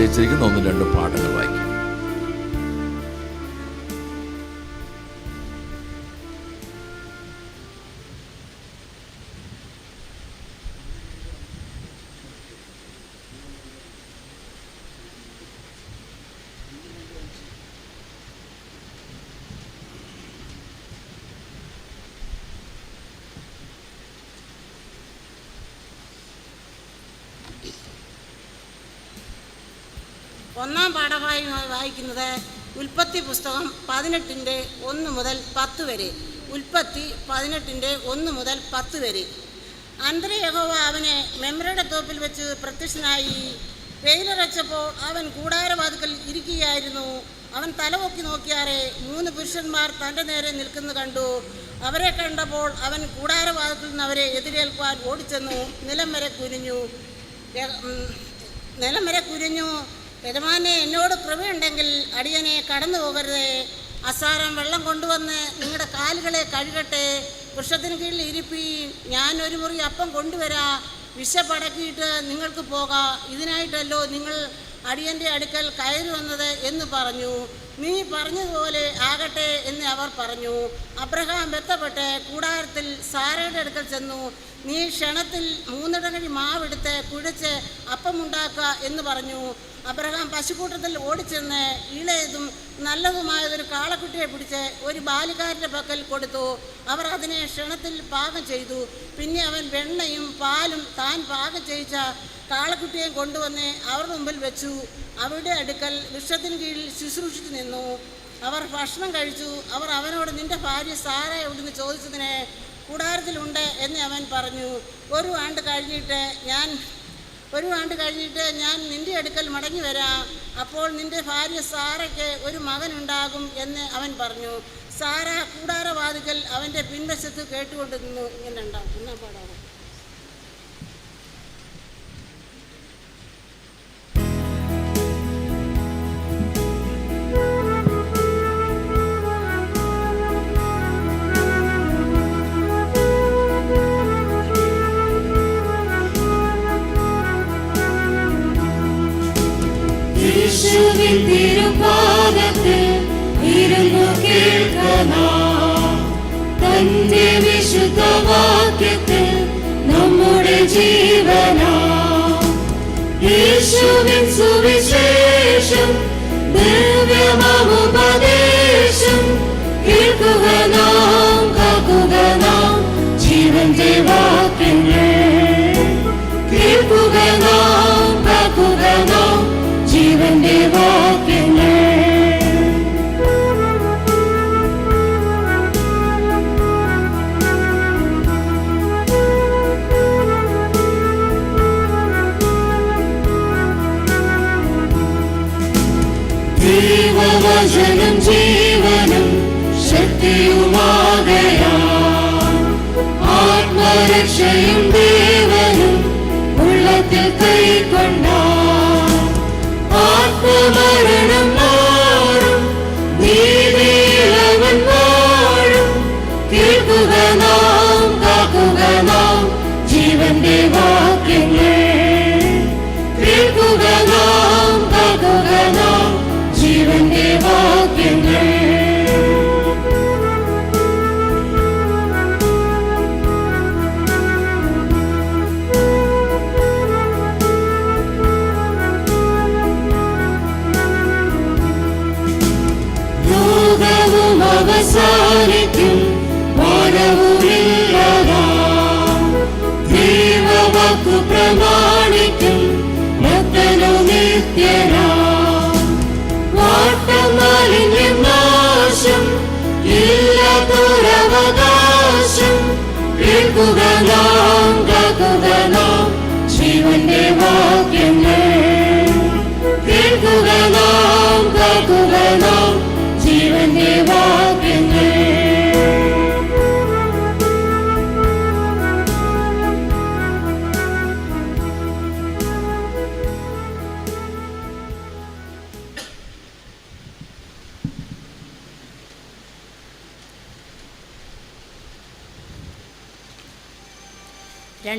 നിശ്ചയിച്ചിരിക്കുന്ന ഒന്നും രണ്ടും പാഠങ്ങൾ. ഒന്നാം പാഠഭാഗമായി വായിക്കുന്നത് ഉൽപ്പത്തി പുസ്തകം പതിനെട്ടിന്റെ ഒന്ന് മുതൽ പത്ത് വരെ. ഉൽപ്പത്തി പതിനെട്ടിന്റെ ഒന്ന് മുതൽ പത്ത് വരെ. അന്തര യഹോവ അവനെ മെമ്രയുടെ തോപ്പിൽ വെച്ച് പ്രത്യക്ഷനായി വെയിലറച്ചപ്പോൾ അവൻ കൂടാരവാതുക്കൽ ഇരിക്കുകയായിരുന്നു. അവൻ തലപൊക്കി നോക്കിയാറെ മൂന്ന് പുരുഷന്മാർ തന്റെ നേരെ നിൽക്കുന്നു കണ്ടു. അവരെ കണ്ടപ്പോൾ അവൻ കൂടാരവാദത്തിൽ നിന്ന് അവരെ എതിരേൽക്കുവാൻ ഓടിച്ചെന്നു. നിലം വരെ കുനിഞ്ഞു. നിലം വരെ കുനിഞ്ഞു. യജമാനെ എന്നോട് കൃപയുണ്ടെങ്കിൽ അടിയനെ കടന്നു പോകരുതേ. അസാരം വെള്ളം കൊണ്ടുവന്ന് നിങ്ങളുടെ കാലുകളെ കഴുകട്ടെ. വൃക്ഷത്തിന് കീഴിൽ ഇരിപ്പി. ഞാൻ ഒരു മുറി അപ്പം കൊണ്ടുവരാ. വിശപ്പടക്കിയിട്ട് നിങ്ങൾക്ക് പോകാം. ഇതിനായിട്ടല്ലോ നിങ്ങൾ അടിയന്റെ അടുക്കൽ കയറി വന്നത് എന്ന് പറഞ്ഞു. നീ പറഞ്ഞതുപോലെ ആകട്ടെ എന്ന് അവർ പറഞ്ഞു. അബ്രഹാം ബന്ധപ്പെട്ട് കൂടാരത്തിൽ സാറയുടെ അടുക്കൽ ചെന്നു. നീ ക്ഷണത്തിൽ മൂന്നിടങ്ങഴി മാവെടുത്ത് കുഴച്ച് അപ്പമുണ്ടാക്കുക എന്ന് പറഞ്ഞു. അബ്രഹാം പശുക്കൂട്ടത്തിൽ ഓടിച്ചെന്ന് ഇളയതും നല്ലതുമായതൊരു കാളക്കുട്ടിയെ പിടിച്ച് ഒരു ബാലികാരന്റെ പക്കൽ കൊടുത്തു. അവർ അതിനെ ക്ഷണത്തിൽ പാകം ചെയ്തു. പിന്നെ അവൻ വെണ്ണയും പാലും താൻ പാകം ചെയ്യിച്ച കാളക്കുട്ടിയെ കൊണ്ടുവന്ന് അവരുടെ മുമ്പിൽ വെച്ചു. അവരുടെ അടുക്കൽ വൃക്ഷത്തിന് കീഴിൽ ശുശ്രൂഷിച്ചു നിന്നു. അവർ ഭക്ഷണം കഴിച്ചു. അവർ അവനോട് നിന്റെ ഭാര്യ സാറ എവിടുന്ന് ചോദിച്ചതിനെ കൂടാരത്തിലുണ്ട് എന്ന് അവൻ പറഞ്ഞു. ഒരു ആണ്ട് കഴിഞ്ഞിട്ട് ഞാൻ ഒരു ആണ്ട് കഴിഞ്ഞിട്ട് ഞാൻ നിന്റെ അടുക്കൽ മടങ്ങി വരാം. അപ്പോൾ നിന്റെ ഭാര്യ സാറയ്ക്ക് ഒരു മകനുണ്ടാകും എന്ന് അവൻ പറഞ്ഞു. സാറ കൂടാരവാതിക്കൽ അവന്റെ പിൻവശത്ത് കേട്ടുകൊണ്ട് നിന്നു ഇങ്ങനെ ഉണ്ടാവും എന്നാ പാടാവും യേശുവിൻ തിരുപാദത്തിൽ ഇരുന്നു കേൾക്കണം? തന്റെ വിശുദ്ധ വാക്യത്തിൽ നമ്മുടെ ജീവന? യേശുവിൻ സുവിശേഷം ദിവ്യമാമുപദേശം കേൾക്കുക നാം കാക്കുക നാം ജീവന്റെ വാക്യങ്ങൾ ദൈവവചനം ജീവനും ശക്തിയുമാകയാ ആത്മരക്ഷയും ദേവനും ഉള്ളത്തിൽ കൈക്കൊണ്ട ആത്മമരണം പ്രമാണിക്കും ഭക്തനു നിത്യനാ വാട്ടമാലിന്യം നാശം ഇല്ലാത്തൊരവകാശം ജീവന്റെ വാക്യങ്ങൾ. കേൾക്കുക നാം കാക്കുക നാം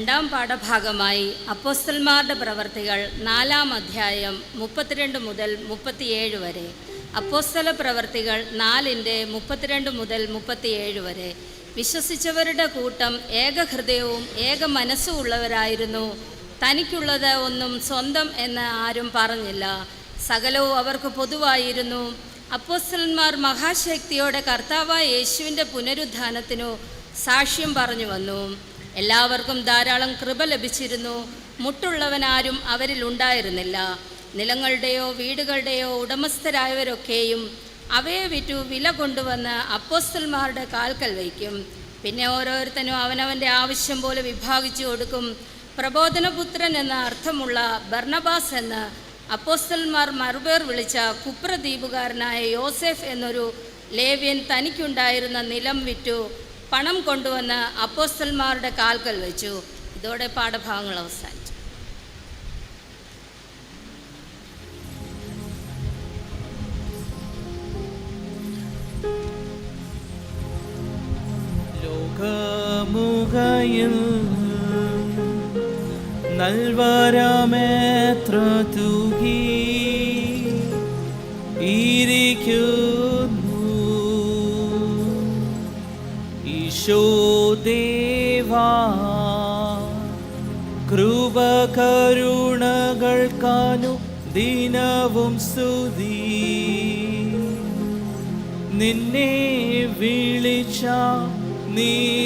രണ്ടാം പാഠഭാഗമായി അപ്പോസ്തൽമാരുടെ പ്രവർത്തികൾ നാലാം അധ്യായം മുപ്പത്തിരണ്ട് മുതൽ മുപ്പത്തിയേഴ് വരെ. അപ്പോസ്തല പ്രവർത്തികൾ നാലിന്റെ മുപ്പത്തിരണ്ട് മുതൽ മുപ്പത്തിയേഴ് വരെ. വിശ്വസിച്ചവരുടെ കൂട്ടം ഏകഹൃദയവും ഏക മനസ്സും ഉള്ളവരായിരുന്നു. തനിക്കുള്ളത് ഒന്നും സ്വന്തം എന്ന് ആരും പറഞ്ഞില്ല. സകലവും അവർക്ക് പൊതുവായിരുന്നു. അപ്പോസ്തലന്മാർ മഹാശക്തിയോടെ കർത്താവായ യേശുവിന്റെ പുനരുദ്ധാനത്തിനു സാക്ഷ്യം പറഞ്ഞു വന്നു. എല്ലാവർക്കും ധാരാളം കൃപ ലഭിച്ചിരുന്നു. മുട്ടുള്ളവനാരും അവരിൽ ഉണ്ടായിരുന്നില്ല. നിലങ്ങളുടെയോ വീടുകളുടെയോ ഉടമസ്ഥരായവരൊക്കെയും അവയെ വിറ്റു വില കൊണ്ടുവന്ന് അപ്പോസ്റ്റൽമാരുടെ കാൽക്കൽ വയ്ക്കും. പിന്നെ ഓരോരുത്തനും അവനവന്റെ ആവശ്യം പോലെ വിഭാഗിച്ചു കൊടുക്കും. പ്രബോധനപുത്രൻ എന്ന അർത്ഥമുള്ള ബർണബാസ് എന്ന് അപ്പോസ്റ്റൽമാർ മറുപേർ വിളിച്ച കുപ്രദ്വീപുകാരനായ യോസെഫ് എന്നൊരു ലേവ്യൻ തനിക്കുണ്ടായിരുന്ന നിലം വിറ്റു. പണം കൊണ്ടുവന്ന് അപ്പോസ്തലന്മാരുടെ കാൽക്കൽ വെച്ചു. ഇതോടെ പാഠഭാഗങ്ങൾ അവസാനിച്ചു. ലോകമുഖയിൽ നൽവരമേത്ര തൂകി ഇരിക്കുന്നു ഈശോദേവാ കൃപ കരുണകൾക്കാനു ദിനവും സ്തുതി. നിന്നെ വിളിച്ച നീനുവായരേ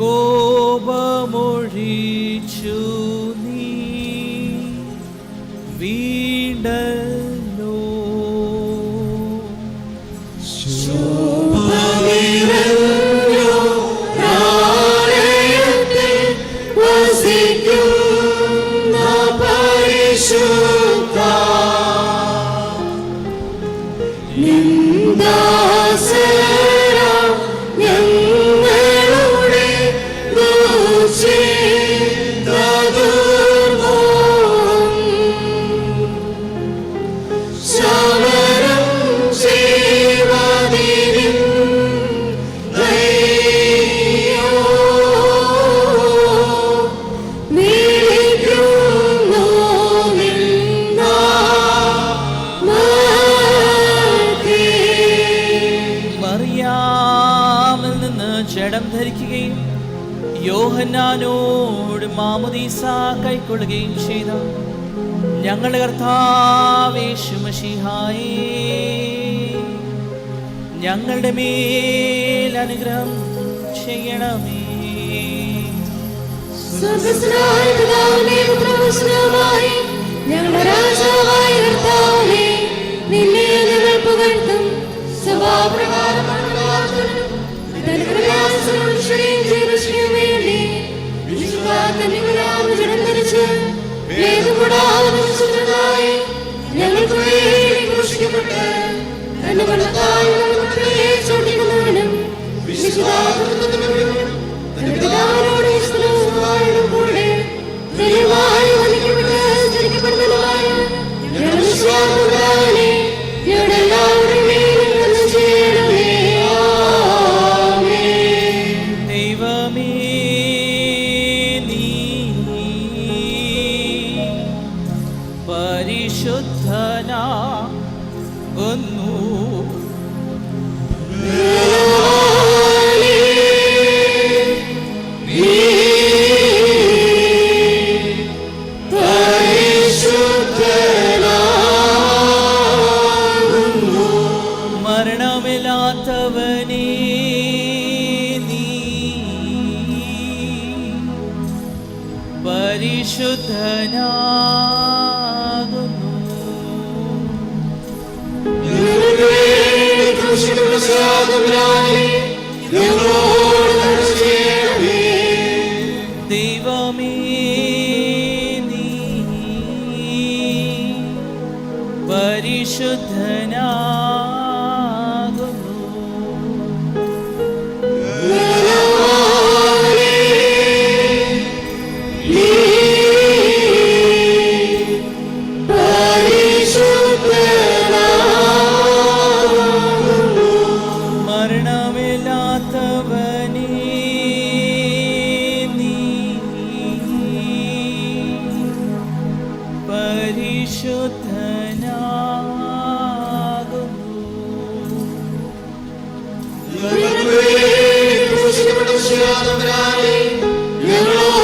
കോപമൊഴിച്ചു നീ വീണ്ടല്ലോ കൈക്കൊള്ളുകയും ചെയ്ത ഞങ്ങളുടെ കർത്താവേശുമഷിഹായി ഞങ്ങളുടെ മേൽ അനുഗ്രഹം ചെയ്യണമേ. ഞങ്ങളുടെ രാജാവായ കർത്താവേ, നിന്നെ ഞങ്ങൾ പുകഴ്ത്തും. സഭാപ്രകാരമുള്ള വിശ്വാസ തന്റെ ഞങ്ങൾക്ക് വേണ്ടി ക്രൂശിക്കപ്പെട്ട് തന്റെ പിതാവിനോട് വിശുദ്ധനായവനും കൂടെ വേണ്ടി ക്രൂശിക്കപ്പെട്ട സാധുവിനായി ഞങ്ങളോട് പരിശുദ്ധനാകുന്നു. ഞങ്ങളോട്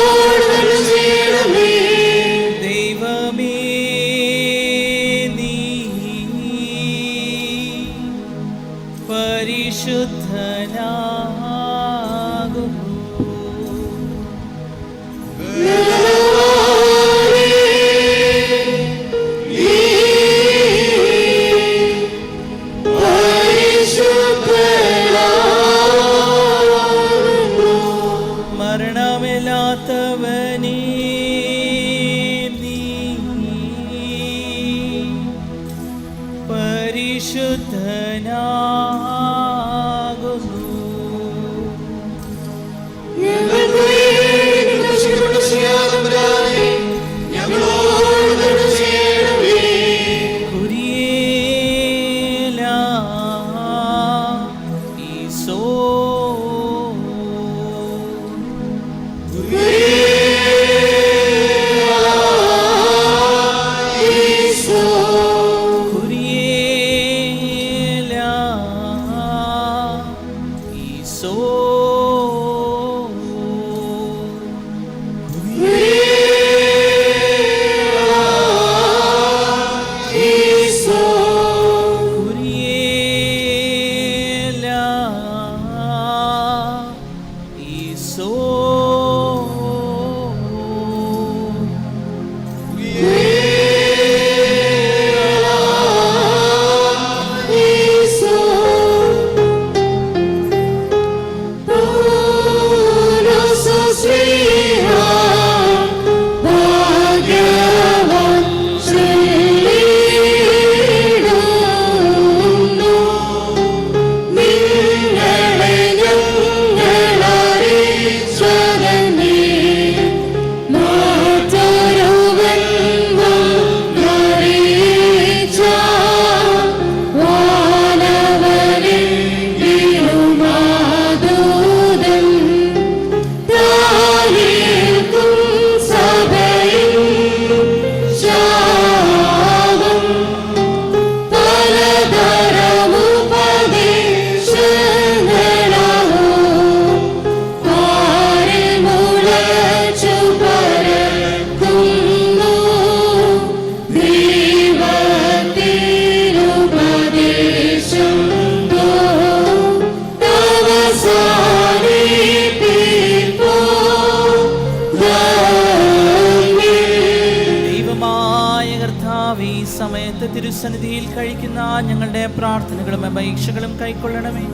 തിരുസന്നിധിയിൽ കഴിക്കുന്ന ഞങ്ങളുടെ പ്രാർത്ഥനകളും അപേക്ഷകളും കൈക്കൊള്ളണമേ.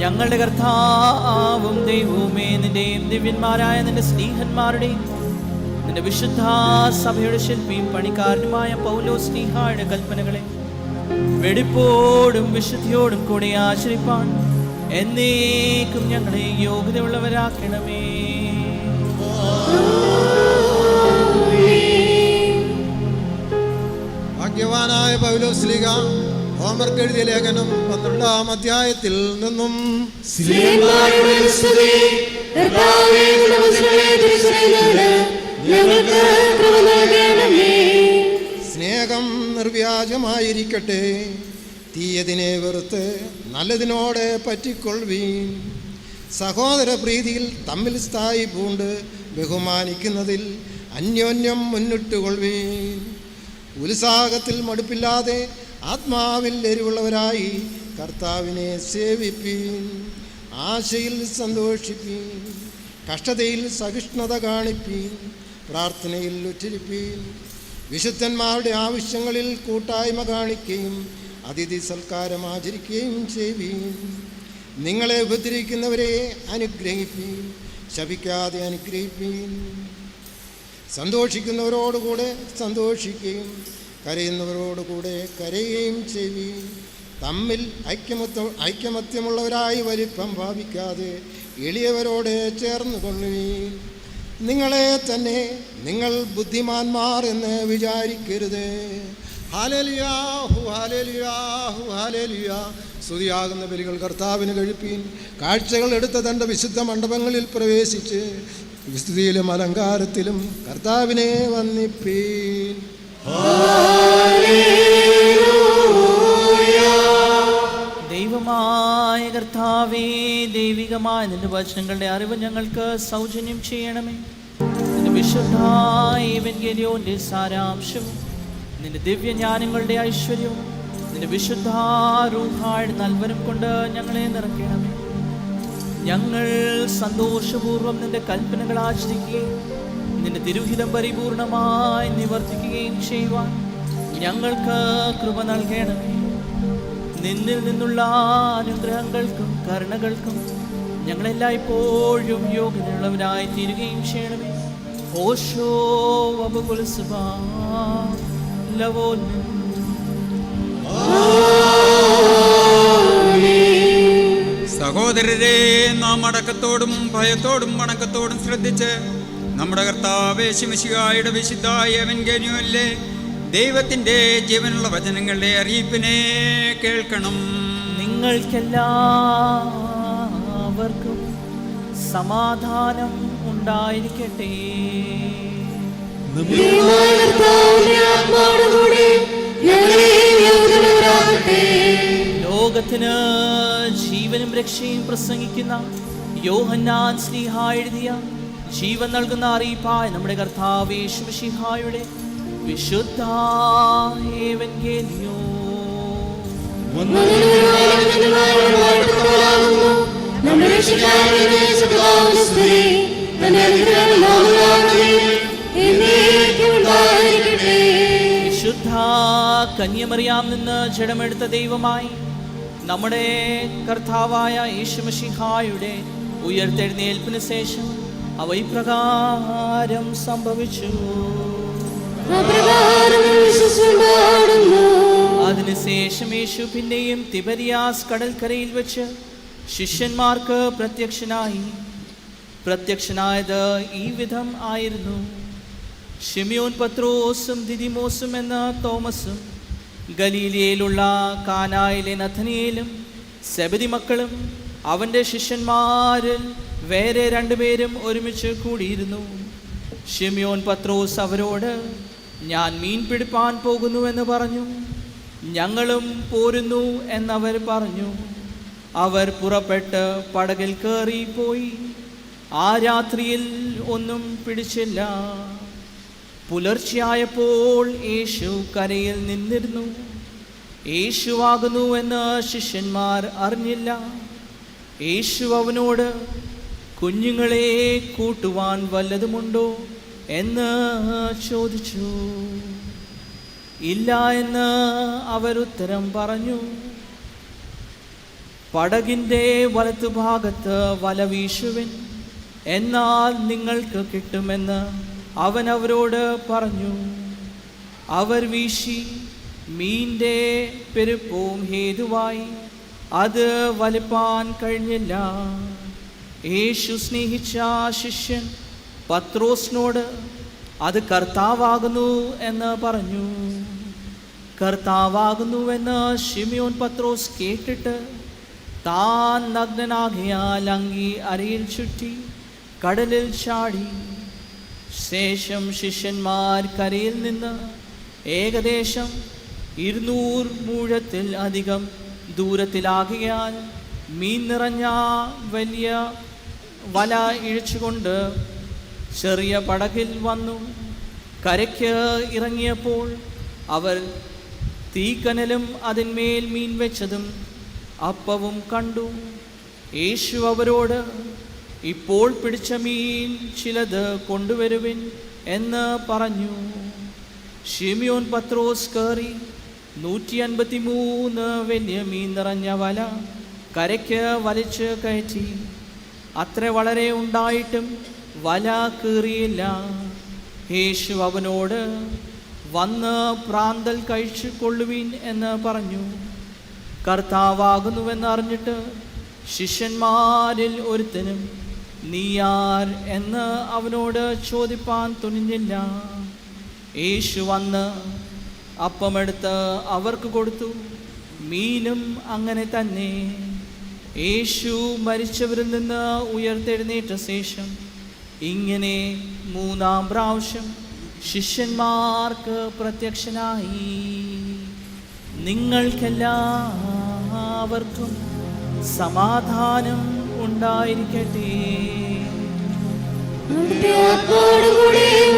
ഞങ്ങളുടെ കർത്താവും ദൈവവുമേ നിന്റെയും ദിവ്യന്മാരായ നിന്റെ സ്നേഹന്മാരുടെയും നിന്റെ വിശുദ്ധ സഭയുടെ ശില്പിയും പണിക്കാരനുമായ പൗലോ സ്നേഹായുടെ കൽപ്പനകളെ വെടിപ്പോടും വിശുദ്ധിയോടും കൂടെ ആശ്രയിപ്പാൻ എന്നേക്കും ഞങ്ങളെ യോഗ്യതയുള്ളവരാക്കണമേ. ഭാഗ്യവാനായ പൗലോസ്ലിക ഹോമർ എഴുതിയ ലേഖനം പന്ത്രണ്ടാം അധ്യായത്തിൽ നിന്നും സ്നേഹം നിർവ്യാജമായിരിക്കട്ടെ തീയതിനെ വെറുത്ത് നല്ലതിനോടെ പറ്റിക്കൊള്ളുവീൻ. സഹോദര പ്രീതിയിൽ തമ്മിൽ സ്ഥായി പൂണ്ട് ബഹുമാനിക്കുന്നതിൽ അന്യോന്യം മുന്നിട്ടുകൊള്ളുവീൻ. ഉത്സാഹത്തിൽ മടുപ്പില്ലാതെ ആത്മാവിൽ എരിവുള്ളവരായി കർത്താവിനെ സേവിപ്പീൻ ആശയിൽ സന്തോഷിപ്പീൻ കഷ്ടതയിൽ സഹിഷ്ണുത കാണിപ്പീൻ പ്രാർത്ഥനയിൽ ഉച്ചരിപ്പീൻ വിശുദ്ധന്മാരുടെ ആവശ്യങ്ങളിൽ കൂട്ടായ്മ കാണിക്കുകയും അതിഥി സൽക്കാരം ആചരിക്കുകയും ചെയ്യുവീൻ നിങ്ങളെ ഉപദ്രവിക്കുന്നവരെ അനുഗ്രഹിപ്പീൻ ശപിക്കാതെ അനുഗ്രഹിപ്പീൻ. സന്തോഷിക്കുന്നവരോടുകൂടെ സന്തോഷിക്കുകയും കരയുന്നവരോടുകൂടെ കരയുകയും ചെയ്യുകയും തമ്മിൽ ഐക്യമത്വ ഐക്യമത്യമുള്ളവരായി വലിപ്പം ഭാവിക്കാതെ എളിയവരോട് ചേർന്ന് കൊള്ളുകയും നിങ്ങളെ തന്നെ നിങ്ങൾ ബുദ്ധിമാന്മാർ എന്ന് വിചാരിക്കരുത്. ഹാലലിയാഹു ഹാലലിയാഹു ഹാലലിയ സ്തുതിയാകുന്ന ബലികൾ കർത്താവിന് കഴിപ്പീൻ. കാഴ്ചകൾ എടുത്ത തന്റെ വിശുദ്ധ മണ്ഡപങ്ങളിൽ പ്രവേശിച്ച് വിസ്തുതിയിലും അലങ്കാരത്തിലും കർത്താവിനെ വന്നിപ്പീൻ ദൈവം ദൈവമായ കർത്താവേ ദൈവികമായ നിന്റെ വചനങ്ങളുടെ അറിവ് ഞങ്ങൾക്ക് സൗജന്യം ചെയ്യണമേ. നിന്റെ വിശുദ്ധായ എവൻഗേലിയോന്റെ സാരാംശവും നിന്റെ ദിവ്യജ്ഞാനങ്ങളുടെ ഐശ്വര്യവും നിന്റെ വിശുദ്ധാരൂഹായുടെ നൽവരം കൊണ്ട് ഞങ്ങളെ നിറയ്ക്കണമേ. ഞങ്ങൾ സന്തോഷപൂർവം നിന്റെ കൽപ്പനകൾ ആചരിക്കുകയും നിന്റെ തിരുഹിതം പരിപൂർണമായി നിവർത്തിക്കുകയും ചെയ്യുവാൻ ഞങ്ങൾക്ക് കൃപ നൽകണമേ. നിന്നിൽ നിന്നുള്ള അനുഗ്രഹങ്ങൾക്കും കരുണകൾക്കും ഞങ്ങളെല്ലായ്പ്പോഴും യോഗ്യതയുള്ളവരായി തീരുകയും ചെയ്യണമേ. ഓശോ ലവോ ലവോന്നം സഹോദരരെ നാം അടക്കത്തോടും ഭയത്തോടും വണക്കത്തോടും ശ്രദ്ധിച്ച് നമ്മുടെ കർത്താവേശിമിശികായുടെ വിശുദ്ധായ വെങ്കനുവല്ലേ ദൈവത്തിന്റെ ജീവനുള്ള വചനങ്ങളുടെ അറിയിപ്പിനെ കേൾക്കണം നിങ്ങൾക്കെല്ലാവർക്കും സമാധാനം ഉണ്ടായിരിക്കട്ടെ. ലോകത്തിന് ജീവനും രക്ഷയും പ്രസംഗിക്കുന്ന യോഹന്നാൻ സ്നേഹ എഴുതിയ ജീവൻ നൽകുന്ന അറിയിപ്പായ നമ്മുടെ കർത്താവ് യേശുമിശിഹായുടെ വിശുദ്ധ വിശുദ്ധ കന്യമറിയാം നിന്ന് ജഡമെടുത്ത ദൈവമായി നമ്മുടെ കർത്താവായ യേശുമഷിഹായുടെ ഉയർത്തെഴുന്നേൽപ്പിന് ശേഷം അവ ഇപ്രകാരം സംഭവിച്ചു. അതിനുശേഷം യേശു പിന്നെയും തിബരിയാസ് കടൽക്കരയിൽ വെച്ച് ശിഷ്യന്മാർക്ക് പ്രത്യക്ഷനായി. പ്രത്യക്ഷനായത് ഈ വിധം ആയിരുന്നു. ഷിമിയോൻ പത്രോസും ദിദിമോസും എന്ന തോമസും ഗലീലയിലുള്ള കാനായിലെ നഥനിയിലും സബരി മക്കളും അവന്റെ ശിഷ്യന്മാരിൽ വേറെ രണ്ടുപേരും ഒരുമിച്ച് കൂടിയിരുന്നു. ഷിമിയോൻ പത്രോസ് അവരോട് ഞാൻ മീൻ പിടിപ്പാൻ പോകുന്നുവെന്ന് പറഞ്ഞു. ഞങ്ങളും പോരുന്നു എന്നവർ പറഞ്ഞു. അവർ പുറപ്പെട്ട് പടകിൽ കയറിപ്പോയി. പോയി ആ രാത്രിയിൽ ഒന്നും പിടിച്ചില്ല. പുലർച്ചെയായപ്പോൾ യേശു കരയിൽ നിന്നിരുന്നു. യേശുവാകുന്നു എന്ന് ശിഷ്യന്മാർ അറിഞ്ഞില്ല. യേശു അവനോട് കുഞ്ഞുങ്ങളെ കൂട്ടുവാൻ വല്ലതുമുണ്ടോ? എന്ന് ചോദിച്ചു. ഇല്ല എന്ന് അവരുത്തരം പറഞ്ഞു. പടകിന്റെ വലത്തുഭാഗത്ത് വല വീശുവിൻ എന്നാൽ നിങ്ങൾക്ക് കിട്ടുമെന്ന് അവൻ അവരോട് പറഞ്ഞു അവർ വീശി മീന്റെ പെരുപ്പവും ഹേതുവായി. അത് വലിപ്പാൻ കഴിഞ്ഞില്ല. യേശു സ്നേഹിച്ച ശിഷ്യൻ പത്രോസിനോട് അത് കർത്താവാകുന്നു എന്ന് പറഞ്ഞു. കർത്താവാകുന്നുവെന്ന് ഷിമിയോൻ പത്രോസ് കേട്ടിട്ട് താൻ നഗ്നനാകിയാൽ അങ്കി അരയിൽ ചുറ്റി കടലിൽ ചാടി. ശേഷം ശിഷ്യന്മാർ കരയിൽ നിന്ന് ഏകദേശം ഇരുന്നൂറ് മൂഴത്തിൽ അധികം ദൂരത്തിലാകിയാൽ മീൻ നിറഞ്ഞ വലിയ വല ഇഴിച്ചുകൊണ്ട് ചെറിയ പടകിൽ വന്നു. കരയ്ക്ക് ഇറങ്ങിയപ്പോൾ അവർ തീക്കനലും അതിന്മേൽ മീൻ വെച്ചതും അപ്പവും കണ്ടു. യേശു അവരോട് ഇപ്പോൾ പിടിച്ച മീൻ ചിലത് കൊണ്ടുവരുവിൻ എന്ന് പറഞ്ഞു. ഷിമിയോൻ പത്രോസ് കയറി നൂറ്റി അൻപത്തി മൂന്ന് വലിയ മീൻ നിറഞ്ഞ വല കരയ്ക്ക് വലിച്ച് കയറ്റി. അത്ര വളരെ ഉണ്ടായിട്ടും വല കീറിയില്ല. യേശു അവനോട് വന്ന് പ്രാന്തൽ കഴിച്ചു കൊള്ളുവീൻ എന്ന് പറഞ്ഞു. കർത്താവാകുന്നുവെന്ന് അറിഞ്ഞിട്ട് ശിഷ്യന്മാരിൽ ഒരുത്തനും നീയാർ എന്ന് അവനോട് ചോദിപ്പാൻ തുനിഞ്ഞില്ല. യേശു വന്ന് അപ്പമെടുത്ത് അവർക്ക് കൊടുത്തു. മീനും അങ്ങനെ തന്നെ. യേശു മരിച്ചവരിൽ നിന്ന് ഉയർത്തെഴുന്നേറ്റ ശേഷം ഇങ്ങനെ മൂന്നാം പ്രാവശ്യം ശിഷ്യന്മാർക്ക് പ്രത്യക്ഷനായി. നിങ്ങൾക്കെല്ലാവർക്കും സമാധാനം ഉണ്ടായിരിക്കട്ടെ.